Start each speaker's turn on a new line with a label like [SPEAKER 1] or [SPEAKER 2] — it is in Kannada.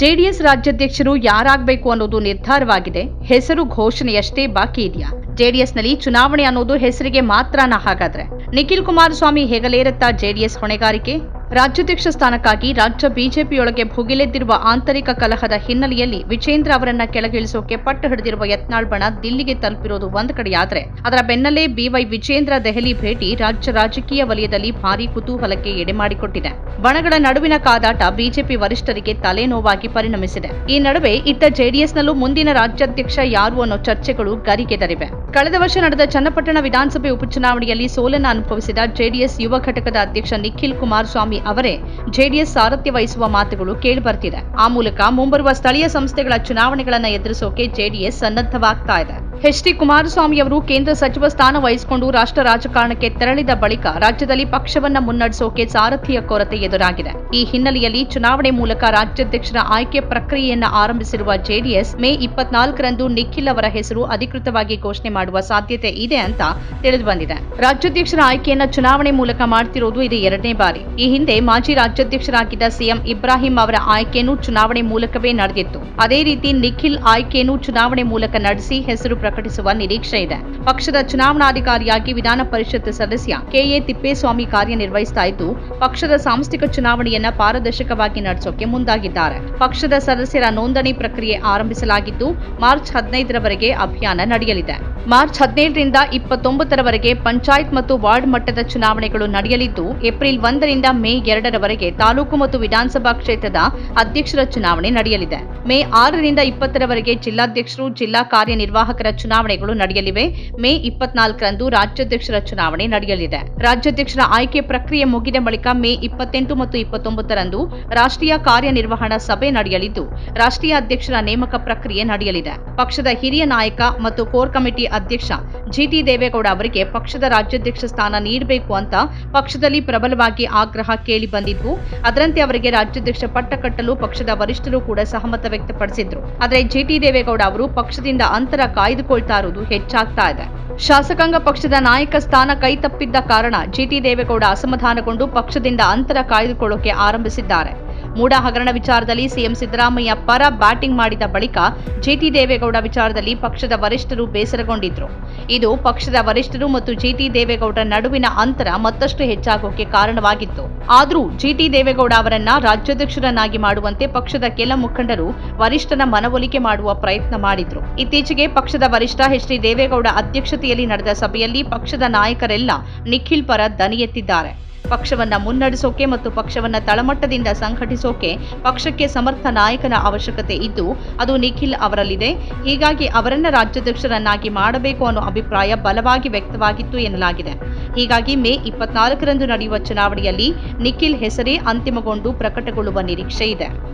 [SPEAKER 1] ಜೆಡಿಎಸ್ ರಾಜ್ಯಾಧ್ಯಕ್ಷರು ಯಾರಾಗಬೇಕು ಅನ್ನೋದು ನಿರ್ಧಾರವಾಗಿದೆ. ಹೆಸರು ಘೋಷಣೆಯಷ್ಟೇ ಬಾಕಿ ಇದೆಯಾ? ಜೆಡಿಎಸ್ನಲ್ಲಿ ಚುನಾವಣೆ ಅನ್ನೋದು ಹೆಸರಿಗೆ ಮಾತ್ರನಾ ಹಾಗಾದ್ರೆ? ನಿಖಿಲ್ ಕುಮಾರಸ್ವಾಮಿ ಹೆಗಲೇರತ್ತ ಜೆಡಿಎಸ್ ಹೊಣೆಗಾರಿಕೆ? ರಾಜ್ಯಾಧ್ಯಕ್ಷ ಸ್ಥಾನಕ್ಕಾಗಿ ರಾಜ್ಯ ಬಿಜೆಪಿಯೊಳಗೆ ಭುಗಿಲೆದ್ದಿರುವ ಆಂತರಿಕ ಕಲಹದ ಹಿನ್ನೆಲೆಯಲ್ಲಿ ವಿಜೇಂದ್ರ ಅವರನ್ನ ಕೆಳಗಿಳಿಸೋಕೆ ಪಟ್ಟು ಹಿಡಿದಿರುವ ಯತ್ನಾಳ್ ಬಣ ದಿಲ್ಲಿಗೆ ತಲುಪಿರೋದು ಒಂದು ಕಡೆಯಾದರೆ. ಅದರ ಬೆನ್ನಲ್ಲೇ ಬಿವೈ ವಿಜೇಂದ್ರ ದೆಹಲಿ ಭೇಟಿ ರಾಜ್ಯ ರಾಜಕೀಯ ವಲಯದಲ್ಲಿ ಭಾರೀ ಕುತೂಹಲಕ್ಕೆ ಎಡೆಮಾಡಿಕೊಟ್ಟಿದೆ. ಬಣಗಳ ನಡುವಿನ ಕಾದಾಟ ಬಿಜೆಪಿ ವರಿಷ್ಠರಿಗೆ ತಲೆನೋವಾಗಿ ಪರಿಣಮಿಸಿದೆ. ಈ ನಡುವೆ ಇತ್ತ ಜೆಡಿಎಸ್ನಲ್ಲೂ ಮುಂದಿನ ರಾಜ್ಯಾಧ್ಯಕ್ಷ ಯಾರು ಅನ್ನೋ ಚರ್ಚೆಗಳು ಗರಿಗೆದರಿವೆ ಕಳೆದ ವರ್ಷ ನಡೆದ ಚನ್ನಪಟ್ಟಣ ವಿಧಾನಸಭೆ ಉಪಚುನಾವಣೆಯಲ್ಲಿ ಸೋಲನ್ನ ಅನುಭವಿಸಿದ ಜೆಡಿಎಸ್ ಯುವ ಘಟಕದ ಅಧ್ಯಕ್ಷ ನಿಖಿಲ್ ಕುಮಾರಸ್ವಾಮಿ ಅವರೇ. ಜೆಡಿಎಸ್ ಸಾರಥ್ಯ ವಹಿಸುವ ಮಾತುಗಳು ಕೇಳಿಬರ್ತಿದೆ. ಆ ಮೂಲಕ ಮುಂಬರುವ ಸ್ಥಳೀಯ ಸಂಸ್ಥೆಗಳ ಚುನಾವಣೆಗಳನ್ನು ಎದುರಿಸೋಕೆ ಜೆಡಿಎಸ್ ಸನ್ನದ್ಧವಾಗ್ತಾ ಇದೆ. ಎಚ್ ಡಿ ಕುಮಾರಸ್ವಾಮಿ ಅವರು ಕೇಂದ್ರ ಸಚಿವ ಸ್ಥಾನ ವಹಿಸಿಕೊಂಡು ರಾಷ್ಟ್ರ ರಾಜಕಾರಣಕ್ಕೆ ತೆರಳಿದ ಬಳಿಕ ರಾಜ್ಯದಲ್ಲಿ ಪಕ್ಷವನ್ನ ಮುನ್ನಡೆಸೋಕೆ ಸಾರಥಿಯ ಕೊರತೆ ಎದುರಾಗಿದೆ. ಈ ಹಿನ್ನೆಲೆಯಲ್ಲಿ ಚುನಾವಣೆ ಮೂಲಕ ರಾಜ್ಯಾಧ್ಯಕ್ಷರ ಆಯ್ಕೆ ಪ್ರಕ್ರಿಯೆಯನ್ನ ಆರಂಭಿಸಿರುವ ಜೆಡಿಎಸ್ ಮೇ ಇಪ್ಪತ್ನಾಲ್ಕರಂದು ನಿಖಿಲ್ ಅವರ ಹೆಸರು ಅಧಿಕೃತವಾಗಿ ಘೋಷಣೆ ಮಾಡುವ ಸಾಧ್ಯತೆ ಇದೆ ಅಂತ ತಿಳಿದುಬಂದಿದೆ ರಾಜ್ಯಾಧ್ಯಕ್ಷರ ಆಯ್ಕೆಯನ್ನ ಚುನಾವಣೆ ಮೂಲಕ ಮಾಡ್ತಿರೋದು ಇದು ಎರಡನೇ ಬಾರಿ. ಈ ಹಿಂದೆ ಮಾಜಿ ರಾಜ್ಯಾಧ್ಯಕ್ಷರಾಗಿದ್ದ ಸಿಎಂ ಇಬ್ರಾಹಿಂ ಅವರ ಆಯ್ಕೆಯನ್ನು ಚುನಾವಣೆ ಮೂಲಕವೇ ನಡೆದಿತ್ತು. ಅದೇ ರೀತಿ ನಿಖಿಲ್ ಆಯ್ಕೆಯನ್ನು ಚುನಾವಣೆ ಮೂಲಕ ನಡೆಸಿ ಹೆಸರು ಪ್ರಕಟಿಸುವ ನಿರೀಕ್ಷೆ ಇದೆ. ಪಕ್ಷದ ಚುನಾವಣಾಧಿಕಾರಿಯಾಗಿ ವಿಧಾನ ಪರಿಷತ್ ಸದಸ್ಯ ಕೆಎ ತಿಪ್ಪೇಸ್ವಾಮಿ ಕಾರ್ಯನಿರ್ವಹಿಸ್ತಾ ಇದ್ದು, ಪಕ್ಷದ ಸಾಂಸ್ಥಿಕ ಚುನಾವಣೆಯನ್ನ ಪಾರದರ್ಶಕವಾಗಿ ನಡೆಸೋಕೆ ಮುಂದಾಗಿದ್ದಾರೆ. ಪಕ್ಷದ ಸದಸ್ಯರ ನೋಂದಣಿ ಪ್ರಕ್ರಿಯೆ ಆರಂಭಿಸಲಾಗಿದ್ದು, ಮಾರ್ಚ್ ಹದಿನೈದರವರೆಗೆ ಅಭಿಯಾನ ನಡೆಯಲಿದೆ. ಮಾರ್ಚ್ ಹದಿನೇಳರಿಂದ ಇಪ್ಪತ್ತೊಂಬತ್ತರವರೆಗೆ ಪಂಚಾಯತ್ ಮತ್ತು ವಾರ್ಡ್ ಮಟ್ಟದ ಚುನಾವಣೆಗಳು ನಡೆಯಲಿದ್ದು, ಏಪ್ರಿಲ್ ಒಂದರಿಂದ ಮೇ ಎರಡರವರೆಗೆ ತಾಲೂಕು ಮತ್ತು ವಿಧಾನಸಭಾ ಕ್ಷೇತ್ರದ ಅಧ್ಯಕ್ಷರ ಚುನಾವಣೆ ನಡೆಯಲಿದೆ. ಮೇ ಆರರಿಂದ ಇಪ್ಪತ್ತರವರೆಗೆ ಜಿಲ್ಲಾಧ್ಯಕ್ಷರು, ಜಿಲ್ಲಾ ಕಾರ್ಯನಿರ್ವಾಹಕರ ಚುನಾವಣೆಗಳು ನಡೆಯಲಿವೆ. ಮೇ ಇಪ್ಪತ್ನಾಲ್ಕರಂದು ರಾಜ್ಯಾಧ್ಯಕ್ಷರ ಚುನಾವಣೆ ನಡೆಯಲಿದೆ. ರಾಜ್ಯಾಧ್ಯಕ್ಷರ ಆಯ್ಕೆ ಪ್ರಕ್ರಿಯೆ ಮುಗಿದ ಬಳಿಕ ಮೇ ಇಪ್ಪತ್ತೆಂಟು ಮತ್ತು ಇಪ್ಪತ್ತೊಂಬತ್ತರಂದು ರಾಷ್ಟ್ರೀಯ ಕಾರ್ಯನಿರ್ವಹಣಾ ಸಭೆ ನಡೆಯಲಿದ್ದು, ರಾಷ್ಟ್ರೀಯ ಅಧ್ಯಕ್ಷರ ನೇಮಕ ಪ್ರಕ್ರಿಯೆ ನಡೆಯಲಿದೆ. ಪಕ್ಷದ ಹಿರಿಯ ನಾಯಕ ಮತ್ತು ಕೋರ್ ಕಮಿಟಿ ಅಧ್ಯಕ್ಷ ಜಿಟಿ ದೇವೇಗೌಡ ಅವರಿಗೆ ಪಕ್ಷದ ರಾಜ್ಯಾಧ್ಯಕ್ಷ ಸ್ಥಾನ ನೀಡಬೇಕು ಅಂತ ಪಕ್ಷದಲ್ಲಿ ಪ್ರಬಲವಾಗಿ ಆಗ್ರಹ ಕೇಳಿ ಬಂದಿದ್ದು, ಅದರಂತೆ ಅವರಿಗೆ ರಾಜ್ಯಾಧ್ಯಕ್ಷ ಪಟ್ಟ ಕಟ್ಟಲು ಪಕ್ಷದ ವರಿಷ್ಠರು ಕೂಡ ಸಹಮತ ವ್ಯಕ್ತಪಡಿಸಿದ್ರು. ಆದರೆ ಜಿಟಿ ದೇವೇಗೌಡ ಅವರು ಪಕ್ಷದಿಂದ ಅಂತರ ಕಾಯ್ದುಕೊಳ್ತಾ ಇರುವುದು ಹೆಚ್ಚಾಗ್ತಾ ಇದೆ. ಶಾಸಕಾಂಗ ಪಕ್ಷದ ನಾಯಕ ಸ್ಥಾನ ಕೈತಪ್ಪಿದ್ದ ಕಾರಣ ಜಿಟಿ ದೇವೇಗೌಡ ಅಸಮಾಧಾನಗೊಂಡು ಪಕ್ಷದಿಂದ ಅಂತರ ಕಾಯ್ದುಕೊಳ್ಳೋಕೆ ಆರಂಭಿಸಿದ್ದಾರೆ. ಮೂಡ ಹಗರಣ ವಿಚಾರದಲ್ಲಿ ಸಿಎಂ ಸಿದ್ದರಾಮಯ್ಯ ಪರ ಬ್ಯಾಟಿಂಗ್ ಮಾಡಿದ ಬಳಿಕ ಜಿಟಿ ದೇವೇಗೌಡ ವಿಚಾರದಲ್ಲಿ ಪಕ್ಷದ ವರಿಷ್ಠರು ಬೇಸರಗೊಂಡಿದ್ರು. ಇದು ಪಕ್ಷದ ವರಿಷ್ಠರು ಮತ್ತು ಜಿಟಿ ದೇವೇಗೌಡರ ನಡುವಿನ ಅಂತರ ಮತ್ತಷ್ಟು ಹೆಚ್ಚಾಗೋಕೆ ಕಾರಣವಾಗಿತ್ತು. ಆದರೂ ಜಿಟಿ ದೇವೇಗೌಡ ಅವರನ್ನ ರಾಜ್ಯಾಧ್ಯಕ್ಷರನ್ನಾಗಿ ಮಾಡುವಂತೆ ಪಕ್ಷದ ಕೆಲ ಮುಖಂಡರು ವರಿಷ್ಠನ ಮನವೊಲಿಕೆ ಮಾಡುವ ಪ್ರಯತ್ನ ಮಾಡಿದ್ರು. ಇತ್ತೀಚೆಗೆ ಪಕ್ಷದ ವರಿಷ್ಠ ಎಚ್ ಡಿ ದೇವೇಗೌಡ ಅಧ್ಯಕ್ಷತೆಯಲ್ಲಿ ನಡೆದ ಸಭೆಯಲ್ಲಿ ಪಕ್ಷದ ನಾಯಕರೆಲ್ಲ ನಿಖಿಲ್ ಪರ ದನಿ ಎತ್ತಿದ್ದಾರೆ ಪಕ್ಷವನ್ನ ಮುನ್ನಡೆಸೋಕೆ ಮತ್ತು ಪಕ್ಷವನ್ನ ತಳಮಟ್ಟದಿಂದ ಸಂಘಟಿಸೋಕೆ ಪಕ್ಷಕ್ಕೆ ಸಮರ್ಥ ನಾಯಕನ ಅವಶ್ಯಕತೆ ಇದ್ದು, ಅದು ನಿಖಿಲ್ ಅವರಲ್ಲಿದೆ. ಹೀಗಾಗಿ ಅವರನ್ನ ರಾಜ್ಯಾಧ್ಯಕ್ಷರನ್ನಾಗಿ ಮಾಡಬೇಕು ಅನ್ನೋ ಅಭಿಪ್ರಾಯ ಬಲವಾಗಿ ವ್ಯಕ್ತವಾಗಿತ್ತು ಎನ್ನಲಾಗಿದೆ. ಹೀಗಾಗಿ ಮೇ ಇಪ್ಪತ್ನಾಲ್ಕರಂದು ನಡೆಯುವ ಚುನಾವಣೆಯಲ್ಲಿ ನಿಖಿಲ್ ಹೆಸರೇ ಅಂತಿಮಗೊಂಡು ಪ್ರಕಟಗೊಳ್ಳುವ ನಿರೀಕ್ಷೆ ಇದೆ.